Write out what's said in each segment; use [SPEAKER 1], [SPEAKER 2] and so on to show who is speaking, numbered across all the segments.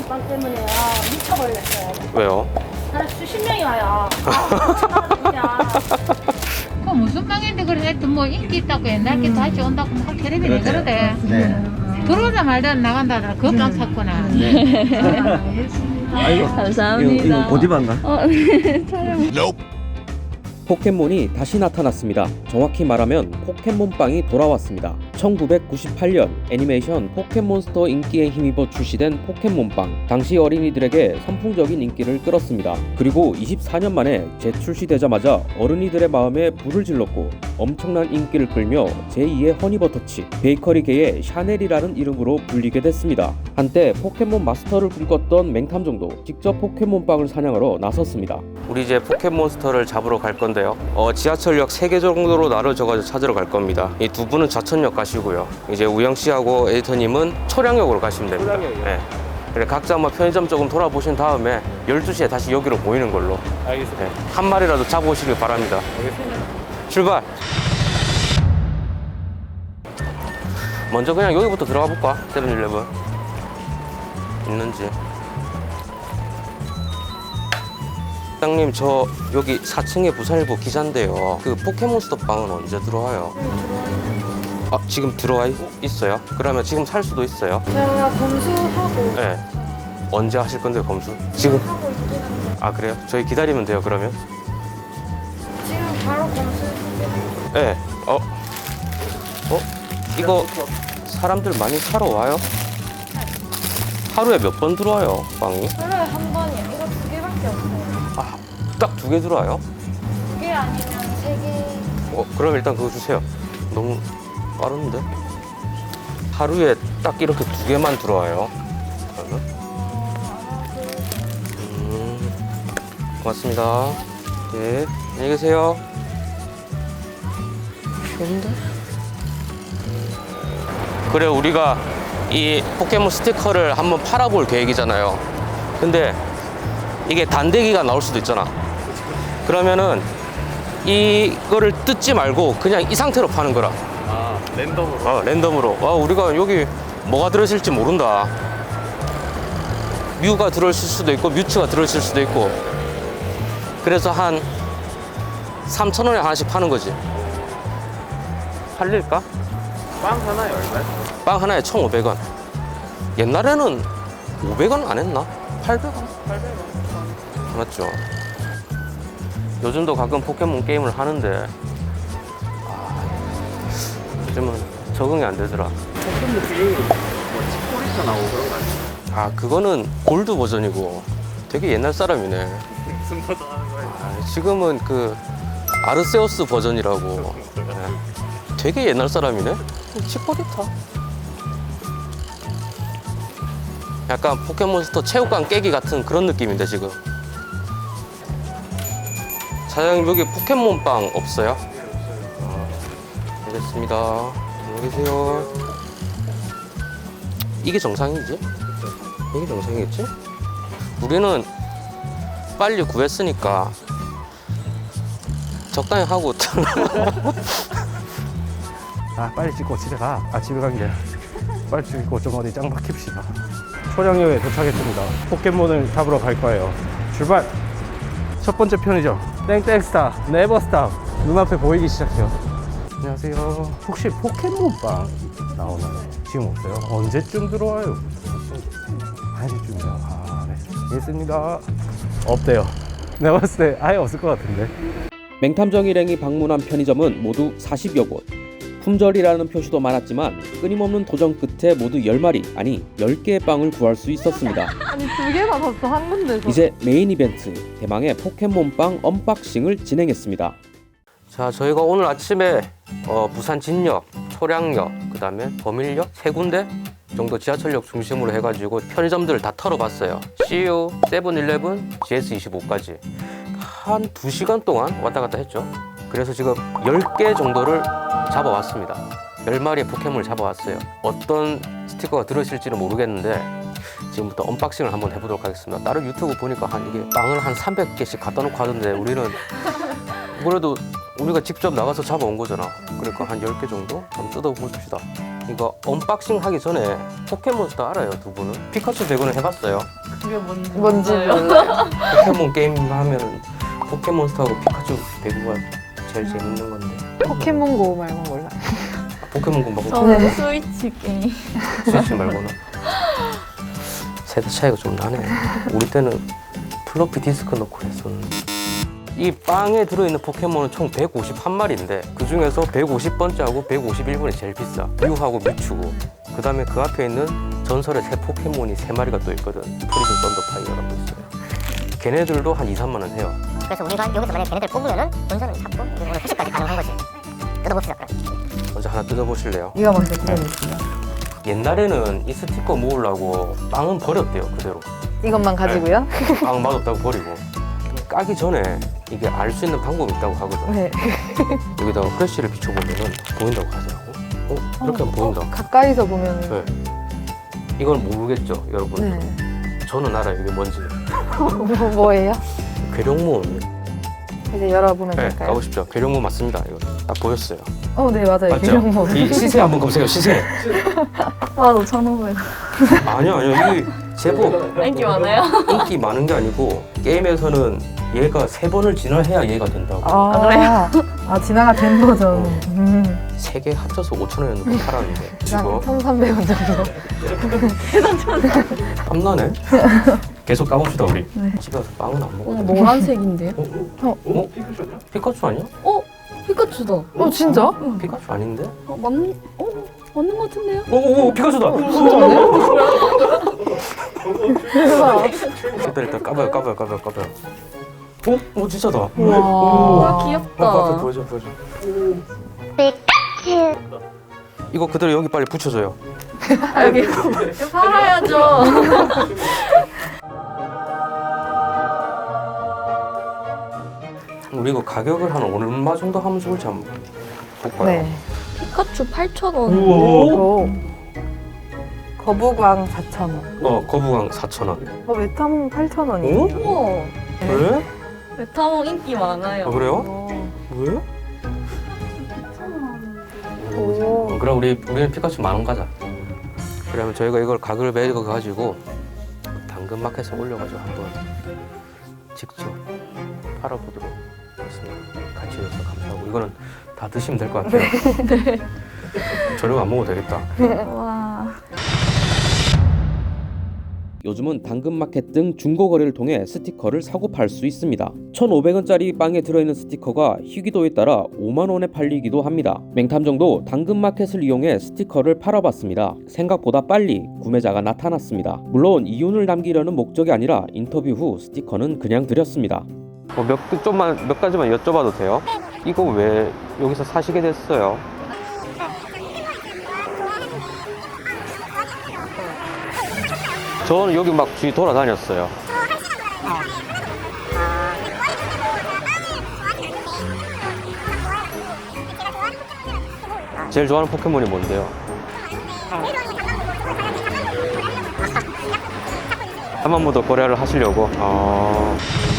[SPEAKER 1] 포켓몬빵 때문에 아, 미쳐 버렸어요.
[SPEAKER 2] 왜요?
[SPEAKER 1] 한 수십 명이 와요. 아.
[SPEAKER 3] 그 무슨 빵인데 그래 하여튼 뭐 인기 있다고 옛날 게 다시 온다고 막 텔레비 내 그러대
[SPEAKER 4] 네.
[SPEAKER 3] 들어오자 말자 나간다더라 그빵 샀구나
[SPEAKER 4] 아이고.
[SPEAKER 5] 감사합니다.
[SPEAKER 4] 이거, 이거 어디반가?
[SPEAKER 5] 어, 네, 촬영.
[SPEAKER 2] 포켓몬이 다시 나타났습니다. 정확히 말하면 포켓몬빵이 돌아왔습니다. 1998년 애니메이션 포켓몬스터 인기에 힘입어 출시된 포켓몬빵. 당시 어린이들에게 선풍적인 인기를 끌었습니다. 그리고 24년 만에 재출시되자마자 어른이들의 마음에 불을 질렀고 엄청난 인기를 끌며 제2의 허니버터치, 베이커리계의 샤넬이라는 이름으로 불리게 됐습니다. 한때 포켓몬 마스터를 꿈꿨던 맹탐정도 직접 포켓몬빵을 사냥하러 나섰습니다. 우리 이제 포켓몬스터를 잡으러 갈 건데요. 어, 지하철역 3개 정도로 나눠져가지고 찾으러 갈 겁니다. 이 두 분은 자천역 가시 고요. 이제 우영 씨하고 에디터님은 초량역으로 가시면 됩니다. 네. 그래 각자 한번 편의점 조금 돌아보신 다음에 12시에 다시 여기로 모이는 걸로. 알겠습니다. 한 마리라도 잡아오시길 바랍니다. 알겠습니다. 출발! 먼저 그냥 여기부터 들어가 볼까? 세븐일레븐. 있는지. 사장님 저 여기 4층에 부산일보 기자인데요. 그 포켓몬스터 빵은 언제 들어와요? 아 지금 들어와 있, 있어요? 그러면 지금 살 수도 있어요?
[SPEAKER 1] 제가 검수하고
[SPEAKER 2] 네. 언제 하실 건데 검수? 지금
[SPEAKER 1] 하고 있긴 한데
[SPEAKER 2] 아 그래요? 저희 기다리면 돼요 그러면?
[SPEAKER 1] 지금 바로 검수
[SPEAKER 2] 네. 어? 어? 이거 사람들 많이 사러 와요? 하루에 몇 번 들어와요 빵이?
[SPEAKER 1] 하루에 한 번이요. 이거 두 개밖에 없어요.
[SPEAKER 2] 아 딱 두 개 들어와요?
[SPEAKER 1] 두 개 아니면 세 개.
[SPEAKER 2] 어, 그럼 일단 그거 주세요. 너무 빠른데? 하루에 딱 이렇게 두 개만 들어와요. 그러면? 음, 고맙습니다. 네, 안녕히 계세요. 쉬운데? 그래, 우리가 이 포켓몬 스티커를 한번 팔아볼 계획이잖아요. 근데 이게 단대기가 나올 수도 있잖아. 그러면은 이거를 뜯지 말고 그냥 이 상태로 파는 거라.
[SPEAKER 4] 아, 랜덤으로.
[SPEAKER 2] 어, 랜덤으로. 와, 우리가 여기 뭐가 들어있을지 모른다. 뮤가 들어있을 수도 있고, 뮤츠가 들어있을 수도 있고. 그래서 한 3,000원에 하나씩 파는 거지. 팔릴까?
[SPEAKER 4] 빵 하나에 얼마야?
[SPEAKER 2] 빵 하나에 1,500원. 옛날에는 500원 안 했나? 800원? 800원. 맞죠? 요즘도 가끔 포켓몬 게임을 하는데, 아, 요즘은 적응이 안 되더라.
[SPEAKER 4] 조금 느낌이 뭐 치코리타 나오고 그런 거 아니야?
[SPEAKER 2] 아, 그거는 골드 버전이고 되게 옛날 사람이네.
[SPEAKER 4] 무슨 버전 하는 거야?
[SPEAKER 2] 아, 지금은 그 아르세우스 버전이라고. 네. 되게 옛날 사람이네. 치코리타. 약간 포켓몬스터 체육관 깨기 같은 그런 느낌인데 지금. 사장님 여기 포켓몬빵 없어요? 아, 알겠습니다. 안녕히 계세요. 이게 정상이지? 이게 정상이겠지? 우리는 빨리 구했으니까 적당히 하고
[SPEAKER 6] 아 빨리 찍고 집에 가. 아 집에 가기 전에 빨리 찍고 좀 어디 짱 박힙시다. 초량역에 도착했습니다. 포켓몬을 잡으러 갈 거예요. 출발. 첫 번째 편이죠. 땡땡스타 네버스탑 눈앞에 보이기 시작해요. 안녕하세요. 혹시 포켓몬빵 나오나요? 지금 없어요? 언제쯤 들어와요? 1시쯤이요. 아, 네. 알겠습니다. 없대요. 내가 봤을 때 아예 없을 것 같은데.
[SPEAKER 2] 맹탐정 일행이 방문한 편의점은 모두 40여 곳. 품절이라는 표시도 많았지만 끊임없는 도전 끝에 모두 10마리, 아니 10개의 빵을 구할 수 있었습니다.
[SPEAKER 5] 아니 두 개나 샀어 한 군데서.
[SPEAKER 2] 이제 메인 이벤트, 대망의 포켓몬빵 언박싱을 진행했습니다. 자, 저희가 오늘 아침에 어, 부산 진역, 초량역, 그 다음에 범일역 세 군데 정도 지하철역 중심으로 해가지고 편의점들을 다 털어봤어요. CU, 세븐일레븐, GS25까지 한 2시간 동안 왔다 갔다 했죠. 그래서 지금 10개 정도를 잡아왔습니다. 10마리의 포켓몬을 잡아왔어요. 어떤 스티커가 들어있을지는 모르겠는데 지금부터 언박싱을 한번 해보도록 하겠습니다. 다른 유튜브 보니까 한 이게 빵을 한 300개씩 갖다 놓고 하던데 우리는 그래도 우리가 직접 나가서 잡아온 거잖아. 그러니까 한 10개 정도 한번 뜯어봅시다. 이거 언박싱 하기 전에 포켓몬스터 알아요 두 분은? 피카츄 배구는 해봤어요.
[SPEAKER 5] 뭔지 몰라.
[SPEAKER 2] 포켓몬 게임 하면 포켓몬스터하고 피카츄 배구가 제일 재밌는 건데
[SPEAKER 5] 포켓몬고 말고 몰라.
[SPEAKER 2] 포켓몬 고 말고
[SPEAKER 1] 저는 스위치 게임.
[SPEAKER 2] 스위치 말고는 세대 차이가 좀 나네. 우리 때는 플로피 디스크 넣고 했었는데. 이 빵에 들어있는 포켓몬은 총 151마리인데 그 중에서 150번째하고 151번이 제일 비싸. 뮤하고 뮤추고 그 다음에 그 앞에 있는 전설의 새 포켓몬이 3마리가 또 있거든. 프리즌 썬더파이어라고 있어요. 걔네들도 한 2, 3만 원 해요.
[SPEAKER 7] 그래서 우리가 여기서 만약 걔네들 뽑으면은 본선을 잡고 오늘 회식까지 가능한 거지. 뜯어봅시다 그럼.
[SPEAKER 2] 먼저 하나 뜯어보실래요?
[SPEAKER 5] 이거 먼저 뜯어주세요.
[SPEAKER 2] 옛날에는 이 스티커 모으려고 빵은 버렸대요 그대로.
[SPEAKER 5] 이것만 가지고요?
[SPEAKER 2] 빵 맛없다고 버리고. 까기 전에 이게 알 수 있는 방법이 있다고 하거든.
[SPEAKER 5] 네.
[SPEAKER 2] 여기다가 프레쉬를 비춰보면 보인다고 하더라고. 어? 이렇게 하면 보인다.
[SPEAKER 5] 가까이서 보면.
[SPEAKER 2] 네. 이건 모르겠죠, 여러분.
[SPEAKER 5] 네.
[SPEAKER 2] 저는 알아요, 이게 뭔지.
[SPEAKER 5] 뭐, 뭐예요?
[SPEAKER 2] 괴룡문.
[SPEAKER 5] 이제 열어보면
[SPEAKER 2] 네,
[SPEAKER 5] 될까요?
[SPEAKER 2] 가고 싶죠. 괴룡문 맞습니다. 이거 딱 보였어요.
[SPEAKER 5] 어, 네, 맞아요.
[SPEAKER 2] 맞죠?
[SPEAKER 5] 거.
[SPEAKER 2] 이 시세 한번 검색해요, 시세.
[SPEAKER 1] 아, 5,500원.
[SPEAKER 2] 아니요, 아니요. 이게 제법
[SPEAKER 1] 인기 많아요?
[SPEAKER 2] 인기 많은 게 아니고, 게임에서는 얘가 세 번을 진화해야 얘가 된다고.
[SPEAKER 5] 아,
[SPEAKER 1] 그래요?
[SPEAKER 5] 아, 진화가 된 버전. 음.
[SPEAKER 2] 세 개 합쳐서 5천 원에 넣고 팔았는데.
[SPEAKER 5] 한
[SPEAKER 2] 지금
[SPEAKER 5] 1,300원 정도.
[SPEAKER 2] 땀나네? 계속 까봅시다, 우리. 집에 와서 빵은 안 먹어.
[SPEAKER 1] 노란색인데요?
[SPEAKER 2] 어? 어? 피카츄 아니야?
[SPEAKER 1] 어? 피카츄다.
[SPEAKER 5] 어, 진짜?
[SPEAKER 2] 피카츄 아닌데?
[SPEAKER 1] 어, 맞, 어? 맞는 것 같은데요?
[SPEAKER 2] 오 오 오 피카츄다!
[SPEAKER 5] 대박.
[SPEAKER 2] 일단 일단 까봐요 까봐요 까봐요 까봐요 어? 어 진짜다
[SPEAKER 1] 와,
[SPEAKER 2] 어, 앞에
[SPEAKER 1] 귀엽다.
[SPEAKER 2] 보여줘 보여줘 이거 그대로 여기 빨리 붙여줘요
[SPEAKER 1] 아, 여기. 팔아야죠.
[SPEAKER 2] 우리 이거 가격을 한 얼마 정도 하면 좋을지 한번 볼까요?
[SPEAKER 5] 네.
[SPEAKER 1] 피카츄 8,000원.
[SPEAKER 5] 오. 거북왕 4,000원.
[SPEAKER 2] 어 거부강 4,000원
[SPEAKER 5] 어, 메타몽 8,000원이에요.
[SPEAKER 1] 우와.
[SPEAKER 2] 왜?
[SPEAKER 1] 메타몽 인기 많아요.
[SPEAKER 2] 아 그래요? 왜?
[SPEAKER 5] 오.
[SPEAKER 2] 어, 그럼 우리 우리는 피카츄 만원 가자 그러면 저희가 이걸 가격을 매겨 가지고 당근마켓에 올려가지고 한번 직접 팔아보도록 하겠습니다 같이 해주셔서 감사하고 이거는 다 드시면 될 것 같아요 저녁 안 먹어도 되겠다
[SPEAKER 1] 와.
[SPEAKER 2] 요즘은 당근마켓 등 중고거래를 통해 스티커를 사고 팔 수 있습니다. 1,500원짜리 빵에 들어있는 스티커가 희귀도에 따라 5만원에 팔리기도 합니다. 맹탐정도 당근마켓을 이용해 스티커를 팔아봤습니다. 생각보다 빨리 구매자가 나타났습니다. 물론 이윤을 남기려는 목적이 아니라 인터뷰 후 스티커는 그냥 드렸습니다. 몇, 좀만, 몇 가지만 여쭤봐도 돼요? 이거 왜 여기서 사시게 됐어요? 저는 여기 막뒤 돌아다녔어요. 제일 좋아하는 포켓몬이 뭔데요? 한번더 거래를 하시려고. 아...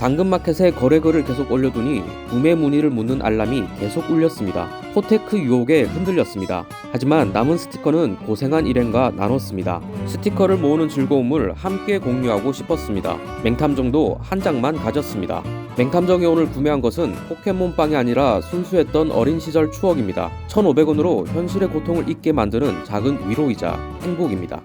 [SPEAKER 2] 당근마켓에 거래글을 계속 올려두니 구매 문의를 묻는 알람이 계속 울렸습니다. 호테크 유혹에 흔들렸습니다. 하지만 남은 스티커는 고생한 일행과 나눴습니다. 스티커를 모으는 즐거움을 함께 공유하고 싶었습니다. 맹탐정도 한 장만 가졌습니다. 맹탐정이 오늘 구매한 것은 포켓몬빵이 아니라 순수했던 어린 시절 추억입니다. 1,500원으로 현실의 고통을 잊게 만드는 작은 위로이자 행복입니다.